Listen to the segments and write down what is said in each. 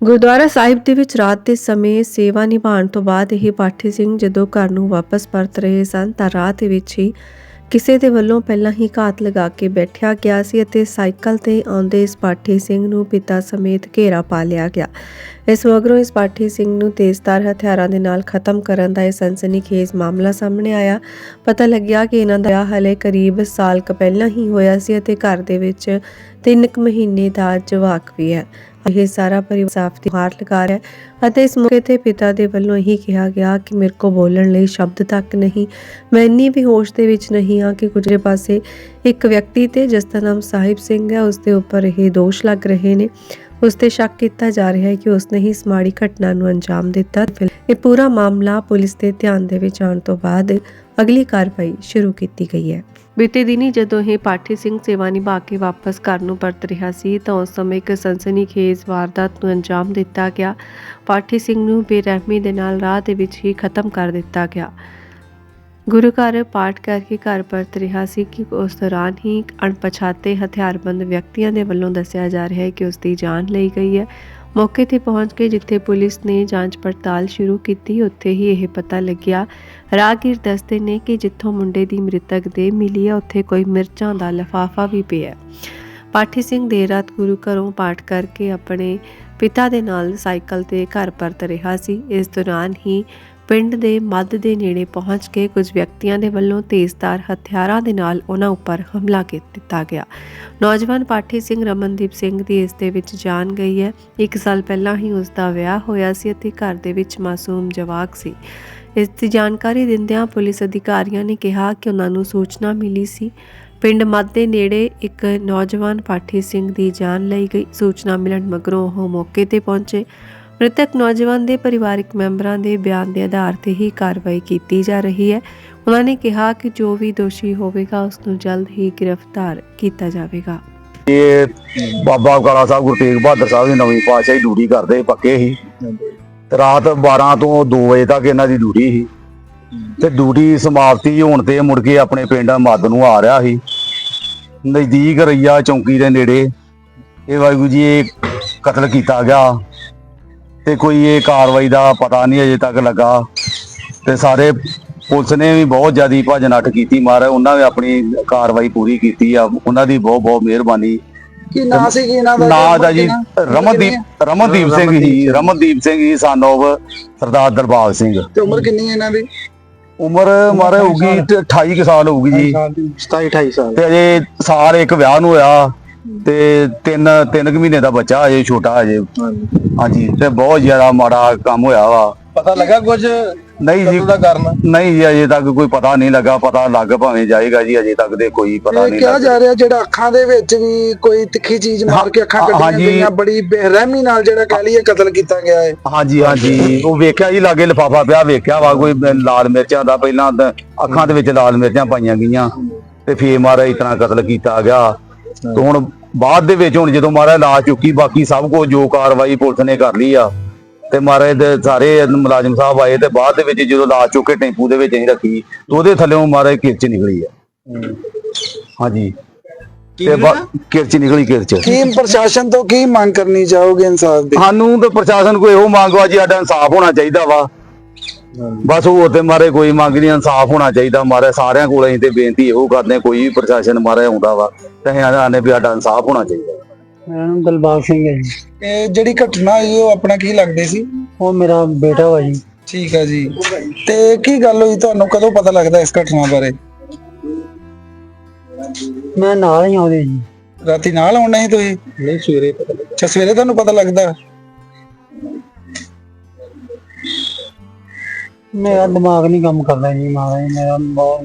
ਗੁਰਦੁਆਰਾ ਸਾਹਿਬ ਦੇ ਵਿੱਚ ਰਾਤ ਦੇ ਸਮੇਂ ਸੇਵਾ ਨਿਭਾਉਣ ਤੋਂ ਬਾਅਦ ਇਹ ਪਾਠੀ ਸਿੰਘ ਜਦੋਂ ਘਰ ਨੂੰ ਵਾਪਸ ਪਰਤ ਰਹੇ ਸਨ ਤਾਂ ਰਾਹ ਦੇ ਵਿੱਚ ਹੀ ਕਿਸੇ ਦੇ ਵੱਲੋਂ ਪਹਿਲਾਂ ਹੀ ਘਾਤ ਲਗਾ ਕੇ ਬੈਠਿਆ ਗਿਆ ਸੀ ਅਤੇ ਸਾਈਕਲ ਤੇ ਆਉਂਦੇ ਇਸ ਪਾਠੀ ਸਿੰਘ ਨੂੰ ਪਿਤਾ ਸਮੇਤ ਘੇਰਾ ਪਾ ਲਿਆ ਗਿਆ। ਇਸ ਮਗਰੋਂ ਇਸ ਪਾਠੀ ਸਿੰਘ ਨੂੰ ਤੇਜ਼ਧਾਰ ਹਥਿਆਰਾਂ ਦੇ ਨਾਲ ਖਤਮ ਕਰਨ ਦਾ ਇਹ ਸਨਸਨੀਖੇਜ਼ ਮਾਮਲਾ ਸਾਹਮਣੇ ਆਇਆ। ਪਤਾ ਲੱਗਿਆ ਕਿ ਇਹਨਾਂ ਦਾ ਹਲੇ ਕਰੀਬ ਸਾਲ ਕੁ ਪਹਿਲਾਂ ਹੀ ਹੋਇਆ ਸੀ ਅਤੇ ਘਰ ਦੇ ਵਿੱਚ ਤਿੰਨ ਕੁ ਮਹੀਨੇ ਦਾ ਜਵਾਕ ਵੀ ਹੈ। ਇਹ ਸਾਰਾ ਪਰਿਵਾਰ ਸਾਫ਼ ਦੀ ਹਾਰ ਲਗਾ ਰਿਹਾ ਅਤੇ ਇਸ ਮੌਕੇ ਤੇ ਪਿਤਾ ਦੇ ਵੱਲੋਂ ਇਹੀ ਕਿਹਾ ਗਿਆ ਕਿ ਮੇਰੇ ਕੋ ਬੋਲਣ ਲਈ ਸ਼ਬਦ ਤੱਕ ਨਹੀਂ। ਮੈਂ ਇੰਨੀ ਵੀ ਹੋਸ਼ ਦੇ ਵਿੱਚ ਨਹੀਂ ਹਾਂ ਕਿ ਗੁਜਰੇ ਪਾਸੇ ਇੱਕ ਵਿਅਕਤੀ ਤੇ ਜਿਸ ਦਾ ਨਾਮ ਸਾਹਿਬ ਸਿੰਘ ਹੈ, ਉਸ ਦੇ ਉੱਪਰ ਇਹ ਦੋਸ਼ ਲੱਗ ਰਹੇ ਨੇ। ਉਸ ਤੇ ਸ਼ੱਕ ਕੀਤਾ ਜਾ ਰਿਹਾ ਹੈ ਕਿ ਉਸਨੇ ਹੀ ਇਸ ਮਾੜੀ ਘਟਨਾ ਨੂੰ ਅੰਜਾਮ ਦਿੱਤਾ। ਇਹ ਪੂਰਾ ਮਾਮਲਾ ਪੁਲਿਸ ਦੇ ਧਿਆਨ ਦੇ ਵਿੱਚ ਆਉਣ ਤੋਂ ਬਾਅਦ ਅਗਲੀ ਕਾਰਵਾਈ ਸ਼ੁਰੂ ਕੀਤੀ ਗਈ ਹੈ। ਬੀਤੇ ਦਿਨੀ ਜਦੋਂ ਇਹ ਪਾਠੀ ਸਿੰਘ ਸੇਵਾ ਨਿਭਾ ਕੇ ਵਾਪਸ ਘਰ ਨੂੰ ਪਰਤ ਰਿਹਾ ਸੀ, ਤਾਂ ਉਸ ਸਮੇਂ ਇੱਕ ਸਨਸਨੀਖੇਜ਼ ਵਾਰਦਾਤ ਨੂੰ ਅੰਜਾਮ ਦਿੱਤਾ ਗਿਆ। ਪਾਠੀ ਸਿੰਘ ਨੂੰ ਬੇਰਹਿਮੀ ਦੇ ਨਾਲ ਰਾਹ ਦੇ ਵਿੱਚ ਹੀ ਖਤਮ ਕਰ ਦਿੱਤਾ ਗਿਆ। ਗੁਰੂ ਘਰ ਪਾਠ ਕਰਕੇ ਘਰ ਪਰਤ ਰਿਹਾ ਸੀ ਕਿ ਉਸ ਦੌਰਾਨ ਹੀ ਇੱਕ ਅਣਪਛਾਤੇ ਹਥਿਆਰਬੰਦ ਵਿਅਕਤੀਆਂ ਦੇ ਵੱਲੋਂ ਦੱਸਿਆ ਜਾ ਰਿਹਾ ਹੈ ਕਿ ਉਸ ਦੀ ਜਾਨ ਲਈ ਗਈ ਹੈ। ਮੌਕੇ ਤੇ ਪਹੁੰਚ ਕੇ ਜਿੱਥੇ ਪੁਲਿਸ ਨੇ ਜਾਂਚ ਪੜਤਾਲ ਸ਼ੁਰੂ ਕੀਤੀ, ਉੱਥੇ ਹੀ ਇਹ ਪਤਾ ਲੱਗਿਆ, ਰਾਹਗੀਰ ਦੱਸਦੇ ਨੇ ਕਿ ਜਿੱਥੋਂ ਮੁੰਡੇ ਦੀ ਮ੍ਰਿਤਕ ਦੇ ਮਿਲੀ ਹੈ, ਉੱਥੇ ਕੋਈ ਮਿਰਚਾਂ ਦਾ ਲਫਾਫਾ ਵੀ ਪਿਆ ਪਾਠੀ ਸਿੰਘ ਦੇਰ ਰਾਤ ਗੁਰੂ ਘਰੋਂ ਪਾਠ ਕਰਕੇ ਆਪਣੇ ਪਿਤਾ ਦੇ ਨਾਲ ਸਾਈਕਲ ਤੇ ਘਰ ਪਰਤ ਰਿਹਾ ਸੀ। ਇਸ ਦੌਰਾਨ ਹੀ ਪਿੰਡ ਦੇ ਮੱਧ ਦੇ ਨੇੜੇ ਪਹੁੰਚ ਕੇ ਕੁਝ ਵਿਅਕਤੀਆਂ ਦੇ ਵੱਲੋਂ ਤੇਜ਼ਧਾਰ ਹਥਿਆਰਾਂ ਦੇ ਨਾਲ ਉਹਨਾਂ ਉੱਪਰ ਹਮਲਾ ਕਰ ਦਿੱਤਾ ਗਿਆ। ਨੌਜਵਾਨ ਪਾਠੀ ਸਿੰਘ ਰਮਨਦੀਪ ਸਿੰਘ ਦੀ ਇਸ ਦੇ ਵਿੱਚ ਜਾਨ ਗਈ ਹੈ। ਇੱਕ ਸਾਲ ਪਹਿਲਾਂ ਹੀ ਉਸ ਦਾ ਵਿਆਹ ਹੋਇਆ ਸੀ ਅਤੇ ਘਰ ਦੇ ਵਿੱਚ ਮਾਸੂਮ ਜਵਾਕ ਸੀ। ਇਸ ਦੀ ਜਾਣਕਾਰੀ ਦਿੰਦਿਆਂ ਪੁਲਿਸ ਅਧਿਕਾਰੀਆਂ ਨੇ ਕਿਹਾ ਕਿ ਉਹਨਾਂ ਨੂੰ ਸੂਚਨਾ ਮਿਲੀ ਸੀ। ਪਿੰਡ ਮੱਧ ਦੇ ਨੇੜੇ ਇੱਕ ਨੌਜਵਾਨ ਪਾਠੀ ਸਿੰਘ ਦੀ ਜਾਨ ਲਈ ਗਈ। ਸੂਚਨਾ ਮਿਲਣ ਮਗਰੋਂ ਉਹ ਮੌਕੇ ਤੇ ਪਹੁੰਚੇ। ਮ੍ਰਿਤਕ ਨੌਜਵਾਨ ਦੇ ਪਰਿਵਾਰਕ ਮੈਂਬਰਾਂ ਦੇ ਬਿਆਨ ਦੇ ਆਧਾਰ ਤੇ ਹੀ ਕਾਰਵਾਈ ਕੀਤੀ ਜਾ ਰਹੀ ਹੈ। ਉਹਨਾਂ ਨੇ ਕਿਹਾ ਕਿ ਜੋ ਵੀ ਦੋਸ਼ੀ ਹੋਵੇਗਾ, ਉਸ ਨੂੰ ਜਲਦ ਹੀ ਗ੍ਰਿਫਤਾਰ ਕੀਤਾ ਜਾਵੇਗਾ। ਇਹ ਬਾਬਾ ਕਾਲਾ ਸਾਹਿਬ, ਗੁਰੂ ਤੇਗ ਬਹਾਦਰ ਸਾਹਿਬ ਦੀ ਨਵੀਂ ਪਾਤਸ਼ਾਹੀ ਡਿਊਟੀ ਕਰਦੇ ਪੱਕੇ ਸੀ। ਤੇ ਰਾਤ 12 ਤੋਂ 2 ਵਜੇ ਤੱਕ ਇਹਨਾਂ ਦੀ ਡਿਊਟੀ ਸੀ। ਤੇ ਡਿਊਟੀ ਸਮਾਪਤੀ ਹੋਣ ਤੇ ਮੁੜ ਕੇ ਆਪਣੇ ਪਿੰਡ ਮੱਦ ਨੂੰ ਆ ਰਿਹਾ ਸੀ। ਨਜ਼ਦੀਕ ਰਈਆ ਚੌਂਕੀ ਦੇ ਨੇੜੇ। ਇਹ ਵਾਹਿਗੁਰੂ ਜੀ, ਇਹ ਕਤਲ ਕੀਤਾ ਗਿਆ। ਤੇ ਕੋਈ ਇਹ ਕਾਰਵਾਈ ਦਾ ਪਤਾ ਨਹੀਂ ਅਜੇ ਤੱਕ ਲੱਗਾ। ਤੇ ਸਾਰੇ ਪੁਲਿਸ ਨੇ ਵੀ ਬਹੁਤ ਜ਼ਿਆਦੀ ਭੱਜ ਨੱਠ ਕੀਤੀ ਮਾਰ ਉਹਨਾਂ ਨੇ ਆਪਣੀ ਕਾਰਵਾਈ ਪੂਰੀ ਕੀਤੀ ਆ ਉਹਨਾਂ ਦੀ ਬਹੁਤ ਬਹੁਤ ਮਿਹਰਬਾਨੀ। ਕੀ ਨਾਂ ਸੀ ਕੀ ਇਹਨਾਂ ਦਾ? ਨਾਂ ਦਾ ਜੀ ਰਮਨਦੀਪ ਰਮਨਦੀਪ ਸਿੰਘ ਜੀ ਰਮਨਦੀਪ ਸਿੰਘ ਜੀ ਸਾਨੋਵ ਸਰਦਾਰ ਦਰਬਾਗ ਸਿੰਘ। ਤੇ ਉਮਰ ਕਿੰਨੀ ਹੈ ਇਹਨਾਂ ਦੀ? ਉਮਰ ਮਾਰੇ ਹੋਊਗੀ 28 ਕੁ ਸਾਲ ਹੋਊਗੀ ਜੀ। 27 28 ਸਾਲ। ਤੇ ਅਜੇ ਸਾਲ ਇੱਕ ਵਿਆਹ ਨੂੰ ਹੋਇਆ ਤੇ ਤਿੰਨ ਤਿੰਨ ਕੁ ਮਹੀਨੇ ਦਾ ਬੱਚਾ ਅਜੇ ਛੋਟਾ ਅਜੇ। ਹਾਂਜੀ ਤੇ ਬਹੁਤ ਜ਼ਿਆਦਾ ਮਾੜਾ ਕੰਮ ਹੋਇਆ ਵਾ। ਪਤਾ ਲੱਗਾ ਕੁਝ ਨਹੀਂ ਜੀ ਦਾ ਕਾਰਨ? ਨਹੀਂ ਜੀ ਅਜੇ ਤੱਕ ਕੋਈ ਪਤਾ ਨਹੀਂ ਲੱਗਾ ਪਤਾ ਲੱਗ ਭਾਵੇਂ ਜਾਏਗਾ ਜੀ ਅਜੇ ਤੱਕ ਦੇ ਕੋਈ ਪਤਾ ਨਹੀਂ ਕਿਹਾ ਜਾ ਰਿਹਾ ਜਿਹੜਾ ਅੱਖਾਂ ਦੇ ਵਿੱਚ ਵੀ ਕੋਈ ਤਿੱਖੀ ਚੀਜ਼ ਮਾਰ ਕੇ ਅੱਖਾਂ ਕੱਢੀਆਂ। ਗਈਆਂ ਬੜੀ ਬੇਰਹਿਮੀ ਨਾਲ ਜਿਹੜਾ ਕਹਿ ਲਈਏ ਕਤਲ ਕੀਤਾ ਗਿਆ ਹੈ। ਹਾਂਜੀ ਹਾਂਜੀ। ਉਹ ਵੇਖਿਆ ਜੀ ਲਾਗੇ ਲਿਫਾਫਾ ਪਿਆ ਵੇਖਿਆ ਵਾ ਕੋਈ ਲਾਲ ਮਿਰਚਾਂ ਦਾ ਪਹਿਲਾਂ ਅੱਖਾਂ ਦੇ ਵਿੱਚ ਲਾਲ ਮਿਰਚਾਂ ਪਾਈਆਂ ਗਈਆਂ। ਤੇ ਫੇਰ ਮਾਰਾ ਇਤਨਾ ਕਤਲ ਕੀਤਾ ਗਿਆ। ਤੇ ਹੁਣ ਬਾਅਦ ਦੇ ਵਿੱਚ ਹੁਣ ਜਦੋਂ ਮਾਰਾ ਲਾ ਚੁੱਕੀ ਬਾਕੀ ਸਭ ਕੁਝ ਜੋ ਕਾਰਵਾਈ ਪੁਲਿਸ ਨੇ ਕਰ ਲਈ ਆ ਤੇ ਮਾਰੇ ਦੇ ਸਾਰੇ ਮੁਲਾਜ਼ਮ ਸਾਹਿਬ ਆਏ ਤੇ ਬਾਅਦ ਦੇ ਵਿੱਚ ਜਦੋਂ ਲਾ ਚੁੱਕ ਟੈਂਪੂ ਦੇ ਵਿੱਚ ਅਸੀਂ ਰੱਖੀ ਤੇ ਉਹਦੇ ਥੱਲੇੋਂ ਮਾਰੇ ਕਿਰਚ ਨਿਕਲੀ ਆ। ਹਾਂਜੀ। ਤੇ ਬਾ- ਕਿਰਚ ਨਿਕਲੀ ਕਿਰਚ। ਕੀ ਪ੍ਰਸ਼ਾਸਨ ਤੋਂ ਕੀ ਮੰਗ ਕਰਨੀ ਚਾਹੋਗੇ ਇਨਸਾਫ ਦੀ? ਸਾਨੂੰ ਤੇ ਪ੍ਰਸ਼ਾਸਨ ਕੋਈ ਇਹੋ ਮੰਗਵਾ ਜੀ ਸਾਡਾ ਇਨਸਾਫ ਹੋਣਾ ਚਾਹੀਦਾ ਵਾ। ਬਸ ਹੋਰ ਤੇ ਮਾਰੇ ਕੋਈ ਮੰਗ ਨਹੀਂ ਇਨਸਾਫ ਹੋਣਾ ਚਾਹੀਦਾ। ਮਾਰੇ ਸਾਰਿਆਂ ਕੋਲ ਅਸੀਂ ਤੇ ਬੇਨਤੀ ਇਹੋ ਕਰਦੇ ਹਾਂ, ਕੋਈ ਵੀ ਪ੍ਰਸ਼ਾਸਨ ਮਾਰੇ ਆਉਂਦਾ ਵਾ। ਤੇ ਅਸੀਂ ਆਨੇ ਵੀ ਸਾਡਾ ਇਨਸਾਫ ਹੋਣਾ ਚਾਹੀਦਾ। ਮੇਰਾ ਨਾਮ ਦਿਲਬਾਗ ਸਿੰਘ ਹੈ ਜੀ। ਇਹ ਜਿਹੜੀ ਘਟਨਾ ਹੋਈ ਉਹ ਆਪਣਾ ਕੀ ਲੱਗਦੇ ਸੀ? ਉਹ ਮੇਰਾ ਬੇਟਾ ਵਾ ਜੀ। ਠੀਕ ਹੈ ਜੀ। ਤੇ ਕੀ ਗੱਲ ਹੋਈ? ਤੁਹਾਨੂੰ ਕਦੋਂ ਪਤਾ ਲੱਗਦਾ ਇਸ ਘਟਨਾ ਬਾਰੇ? ਮੈਂ ਨਾਲ ਹੀ ਆਉਂਦੇ ਜੀ। ਰਾਤੀ ਨਾਲ ਆਉਣਾ ਸੀ ਤੁਸੀਂ? ਨਹੀਂ ਸਵੇਰੇ ਪਤਾ ਲੱਗਾ। ਅੱਛਾ ਸਵੇਰੇ ਤੁਹਾਨੂੰ ਪਤਾ ਲੱਗਦਾ? ਮੇਰਾ ਦਿਮਾਗ ਨਹੀਂ ਕੰਮ ਕਰਦਾ ਜੀ ਮਹਾਰਾਜ ਮੇਰਾ ਬਹੁਤ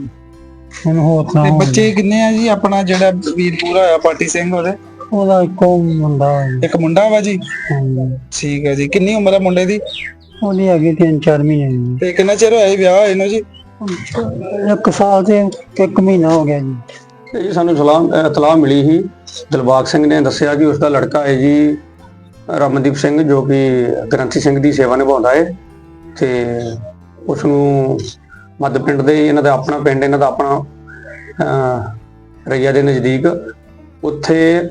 ਹੁਣ ਹੋਰ ਤੇ ਸੁਣਾਓ ਬੱਚੇ ਕਿੰਨੇ ਆ ਜੀ? ਆਪਣਾ ਜਿਹੜਾ ਵੀਰ ਪੂਰਾ ਹੋਇਆ ਪਾਟੀ ਸਿੰਘ ਉਹਦੇ? ਉਹਦਾ ਇੱਕੋ ਮੁੰਡਾ ਜੀ। ਇੱਕ ਮੁੰਡਾ ਵਾ ਜੀ? ਹਾਂਜੀ। ਠੀਕ ਹੈ ਜੀ। ਕਿੰਨੀ ਉਮਰ ਹੈ ਮੁੰਡੇ ਦੀ? ਉਹਦੀ ਹੈਗੀ ਤਿੰਨ ਚਾਰ ਮਹੀਨੇ ਦੀ। ਤੇ ਕਿੰਨਾ ਚਿਰ ਹੋਇਆ ਜੀ ਵਿਆਹ ਹੋਏ ਨੂੰ ਜੀ? ਇੱਕ ਸਾਲ ਤੇ ਇੱਕ ਮਹੀਨਾ ਹੋ ਗਿਆ ਜੀ। ਇਹ ਸਾਨੂੰ ਸਲਾਮ ਇਤਲਾਹ ਮਿਲੀ ਸੀ। ਦਿਲਬਾਗ ਸਿੰਘ ਨੇ ਦੱਸਿਆ ਕਿ ਉਸ ਦਾ ਲੜਕਾ ਹੈ ਜੀ ਰਮਨਦੀਪ ਸਿੰਘ ਜੋ ਕਿ ਗ੍ਰੰਥੀ ਸਿੰਘ ਦੀ ਸੇਵਾ ਨਿਭਾਉਂਦਾ ਹੈ। ਤੇ ਉਸ ਨੂੰ ਮੱਧ ਪਿੰਡ ਦੇ ਇਹਨਾਂ ਦਾ ਆਪਣਾ ਪਿੰਡ ਇਹਨਾਂ ਦਾ ਆਪਣਾ ਰਈਆ ਦੇ ਨਜ਼ਦੀਕ ਉੱਥੇ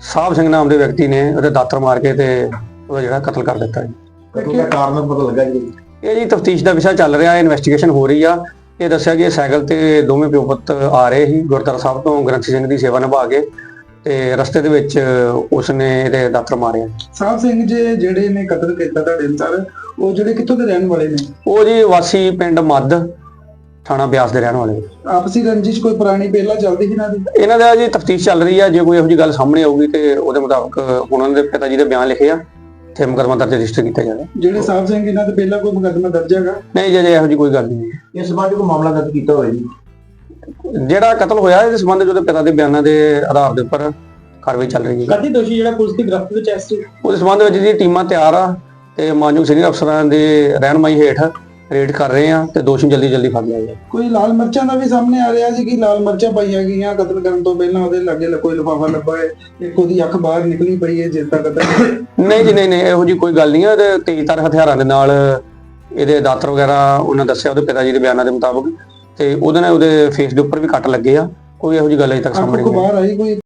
ਸਾਹਿਬ ਸਿੰਘ ਨਾਮ ਦੇ ਵਿਅਕਤੀ ਨੇ ਉਹਦੇ ਦਾਤਰ ਮਾਰ ਕੇ ਤੇ ਉਹਦਾ ਜਿਹੜਾ ਕਤਲ ਕਰ ਦਿੱਤਾ ਜੀ। ਕਤਲ ਦਾ ਕਾਰਨ ਪਤਾ ਲੱਗਾ ਜੀ? ਇਹ ਜੀ ਤਫਤੀਸ਼ ਦਾ ਵਿਸ਼ਾ ਚੱਲ ਰਿਹਾ ਹੈ ਇਨਵੈਸਟੀਗੇਸ਼ਨ ਹੋ ਰਹੀ ਆ। ਇਹ ਦੱਸਿਆ ਕਿ ਇਹ ਸਾਈਕਲ ਤੇ ਦੋਵੇਂ ਪਿਓ ਪੁੱਤ ਆ ਰਹੇ ਸੀ ਗੁਰਦੁਆਰਾ ਸਾਹਿਬ ਤੋਂ ਗ੍ਰੰਥੀ ਸਿੰਘ ਦੀ ਸੇਵਾ ਨਿਭਾ ਕੇ ਤੇ ਰਸਤੇ ਦੇ ਵਿੱਚ ਉਸਨੇ ਇਹਦੇ ਦਾਤਰ ਮਾਰਿਆ ਸਾਹਿਬ ਸਿੰਘ ਜੀ ਜਿਹੜੇ ਨੇ ਕਤਲ ਕੀਤਾ ਤੁਹਾਡੇ ਅਨਸਾਰ ਉਹ ਜਿਹੜੇ ਕਿੱਥੋਂ ਦੇ ਰਹਿਣ ਵਾਲੇ ਨੇ? ਉਹ ਜੀ ਵਾਸੀ ਪਿੰਡ ਮੱਧ ਥਾਣਾ ਬਿਆਸ ਦੇ ਰਹਿਣ ਵਾਲੇ। ਆਪਸੀ ਰੰਜਿਸ਼ ਕੋਈ ਪੁਰਾਣੀ ਪਹਿਲਾਂ ਚੱਲਦੀ ਸੀ ਨਾ ਦੀ ਇਹਨਾਂ ਦਾ ਜੀ ਤਫਤੀਸ਼ ਚੱਲ ਰਹੀ ਆ ਜੇ ਕੋਈ ਇਹੋ ਜਿਹੀ ਗੱਲ ਸਾਹਮਣੇ ਆਊਗੀ ਤੇ ਉਹਦੇ ਮੁਤਾਬਕ ਹੁਣ ਉਹਨਾਂ ਦੇ ਪਿਤਾ ਜੀ ਦੇ ਬਿਆਨ ਲਿਖੇ ਆ ਤੇ ਮੁਕੱਦਮਾ ਦਰਜ ਰਜਿਸਟਰ ਕੀਤਾ ਜਾਵੇ। ਜਿਹੜੇ ਸਾਹਿਬ ਸਿੰਘ ਇਹਨਾਂ ਤੇ ਪਹਿਲਾਂ ਕੋਈ ਮੁਕੱਦਮਾ ਦਰਜ ਹੈਗਾ? ਨਹੀਂ ਜੇ ਜੇ ਇਹੋ ਜਿਹੀ ਕੋਈ ਗੱਲ ਨਹੀਂ ਹੈ। ਇਸ ਸੰਬੰਧ ਕੋਈ ਮਾਮਲਾ ਦਰਜ ਕੀਤਾ ਹੋਇਆ ਜੀ? ਜਿਹੜਾ ਕਤਲ ਹੋਇਆ ਇਹਦੇ ਸੰਬੰਧ ਵਿੱਚ ਉਹਦੇ ਪਿਤਾ ਦੇ ਬਿਆਨਾਂ ਦੇ ਆਧਾਰ ਦੇ ਉੱਪਰ ਕਾਰਵਾਈ ਚੱਲ ਰਹੀ ਹੈ। ਕਦੀ ਦੋਸ਼ੀ ਜਿਹੜਾ ਪੁਲਿਸ ਦੀ ਗ੍ਰਿਫਤ ਵਿੱਚ ਐਸ ਉਸ ਸੰਬੰਧ ਵਿੱਚ ਜੀ ਟੀਮਾਂ ਤਿਆਰ ਆ ਤੇ ਮਾਨਯੋਗ ਸੀਨੀਅਰ ਅਫਸਰਾਂ ਦੇ ਰਹਿਨਮਾਈ ਹੇਠ ਰੇਡ ਕਰ ਰਹੇ ਆ ਤੇ ਦੋਸ਼ੀ ਜਲਦੀ ਜਲਦੀ ਫੜ ਲਿਆ ਜਾਏ ਕੋਈ ਲਾਲ ਮਿਰਚਾਂ ਦਾ ਵੀ ਸਾਹਮਣੇ ਆ ਰਿਹਾ ਸੀ ਕਿ ਲਾਲ ਮਿਰਚਾਂ ਪਾਈਆਂ ਗਈਆਂ ਕਤਲ ਕਰਨ ਤੋਂ ਪਹਿਲਾਂ ਉਹਦੇ ਲਾਗੇ ਕੋਈ ਲਿਫਾਫਾ ਲੱਭਾ ਹੈ ਇੱਕ ਉਹਦੀ ਅੱਖ ਬਾਹਰ ਨਿਕਲੀ ਪਈ ਹੈ ਜਿਸ ਦਾ ਕਤਲ ਨਹੀਂ ਜੀ ਨਹੀਂ ਨਹੀਂ ਇਹੋ ਜੀ ਕੋਈ ਗੱਲ ਨਹੀਂ ਹੈ। ਤੇ ਤੇਜ਼ਧਾਰ ਹਥਿਆਰਾਂ ਦੇ ਨਾਲ ਇਹਦੇ ਦਾਤਰ ਵਗੈਰਾ ਉਹਨਾਂ ਦੱਸਿਆ ਉਹਦੇ ਪਿਤਾ ਜੀ ਦੇ ਬਿਆਨਾਂ ਦੇ ਮੁਤਾਬਕ ਤੇ ਉਹਦੇ ਨਾਲ ਉਹਦੇ ਫੇਸ ਦੇ ਉੱਪਰ ਵੀ ਕੱਟ ਲੱਗੇ ਆ। ਕੋਈ ਇਹੋ ਜੀ ਗੱਲ ਅਜੇ ਤੱਕ ਸਾਹਮਣੇ ਨਹੀਂ ਆਈ। ਬਾਹਰ ਆਈ ਕੋਈ